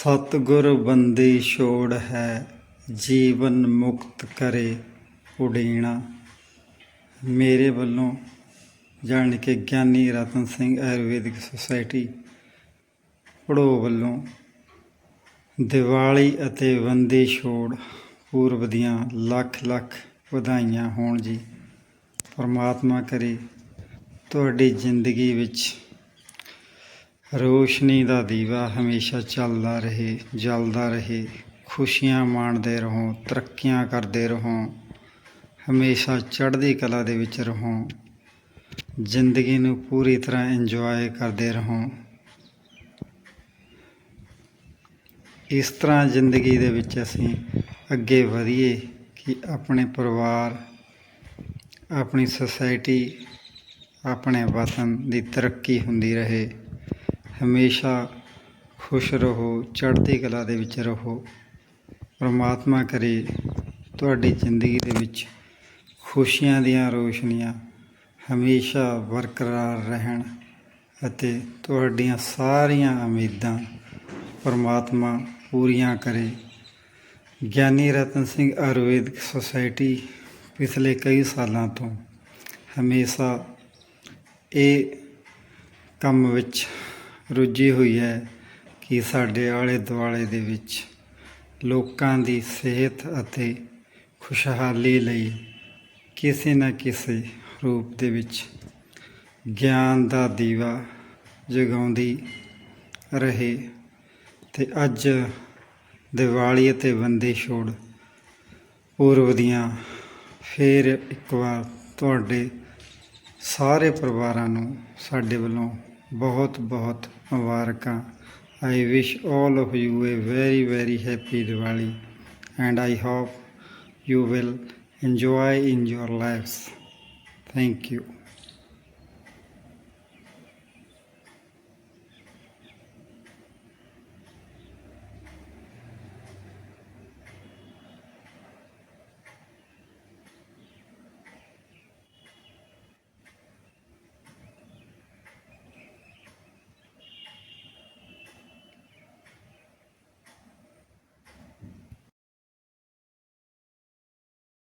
ਸਤਿਗੁਰ ਬੰਦੀ ਛੋੜ ਹੈ, ਜੀਵਨ ਮੁਕਤ ਕਰੇ ਉਡੀਣਾ। ਮੇਰੇ ਵੱਲੋਂ ਜਾਣ ਕੇ ਗਿਆਨੀ ਰਤਨ ਸਿੰਘ ਆਯੁਰਵੈਦਿਕ ਸੁਸਾਇਟੀ ਪੜੋ ਵੱਲੋਂ ਦੀਵਾਲੀ ਅਤੇ ਬੰਦੀ ਛੋੜ ਪੂਰਬ ਦੀਆਂ ਲੱਖ ਲੱਖ ਵਧਾਈਆਂ ਹੋਣ ਜੀ। ਪਰਮਾਤਮਾ ਕਰੇ ਤੁਹਾਡੀ ਜ਼ਿੰਦਗੀ ਵਿੱਚ ਰੋਸ਼ਨੀ ਦਾ ਦੀਵਾ ਹਮੇਸ਼ਾ ਚੱਲਦਾ ਰਹੇ, ਜਲਦਾ ਰਹੇ। ਖੁਸ਼ੀਆਂ ਮਾਣਦੇ ਰਹੋ, ਤਰੱਕੀਆਂ ਕਰਦੇ ਰਹੋ। ਹਮੇਸ਼ਾ ਚੜ੍ਹਦੀ ਕਲਾ ਦੇ ਵਿੱਚ ਰਹੋ। ਜ਼ਿੰਦਗੀ ਨੂੰ ਪੂਰੀ ਤਰ੍ਹਾਂ ਇੰਜੋਏ ਕਰਦੇ ਰਹੋ। ਇਸ ਤਰ੍ਹਾਂ ਜ਼ਿੰਦਗੀ ਦੇ ਵਿੱਚ ਅਸੀਂ ਅੱਗੇ ਵਧੀਏ ਕਿ ਆਪਣੇ ਪਰਿਵਾਰ, ਆਪਣੀ ਸੁਸਾਇਟੀ ਆਪਣੇ ਵਤਨ ਦੀ ਤਰੱਕੀ ਹੁੰਦੀ ਰਹੇ। ਹਮੇਸ਼ਾ ਖੁਸ਼ ਰਹੋ, ਚੜ੍ਹਦੀ ਕਲਾ ਦੇ ਵਿੱਚ ਰਹੋ। ਪਰਮਾਤਮਾ ਕਰੇ ਤੁਹਾਡੀ ਜ਼ਿੰਦਗੀ ਦੇ ਵਿੱਚ ਖੁਸ਼ੀਆਂ ਦੀਆਂ ਰੋਸ਼ਨੀਆਂ ਹਮੇਸ਼ਾ ਬਰਕਰਾਰ ਰਹਿਣ ਅਤੇ ਤੁਹਾਡੀਆਂ ਸਾਰੀਆਂ ਉਮੀਦਾਂ ਪਰਮਾਤਮਾ ਪੂਰੀਆਂ ਕਰੇ। ਗਿਆਨੀ ਰਤਨ ਸਿੰਘ ਆਯੁਰਵੈਦਿਕ ਸੁਸਾਇਟੀ ਪਿਛਲੇ ਕਈ ਸਾਲਾਂ ਤੋਂ ਹਮੇਸ਼ਾ ਇਹ ਕੰਮ ਵਿੱਚ ਰੁੱਝੀ ਹੋਈ ਹੈ ਕਿ ਸਾਡੇ ਆਲੇ ਦੁਆਲੇ ਦੇ ਵਿੱਚ ਲੋਕਾਂ ਦੀ ਸਿਹਤ ਅਤੇ ਖੁਸ਼ਹਾਲੀ ਲਈ ਕਿਸੇ ਨਾ ਕਿਸੇ ਰੂਪ ਦੇ ਵਿੱਚ ਗਿਆਨ ਦਾ ਦੀਵਾ ਜਗਾਉਂਦੀ ਰਹੇ ਤੇ ਅੱਜ ਦੀਵਾਲੀ ਅਤੇ ਬੰਦੀ ਛੋੜ ਪੂਰਬ ਦੀਆਂ ਫੇਰ ਇੱਕ ਵਾਰ ਤੁਹਾਡੇ ਸਾਰੇ ਪਰਿਵਾਰਾਂ ਨੂੰ ਸਾਡੇ ਵੱਲੋਂ ਬਹੁਤ ਬਹੁਤ ਮੁਬਾਰਕਾਂ ਆਈ ਵਿਸ਼ all of you a very very happy Diwali and I hope you will enjoy in your lives. Thank you.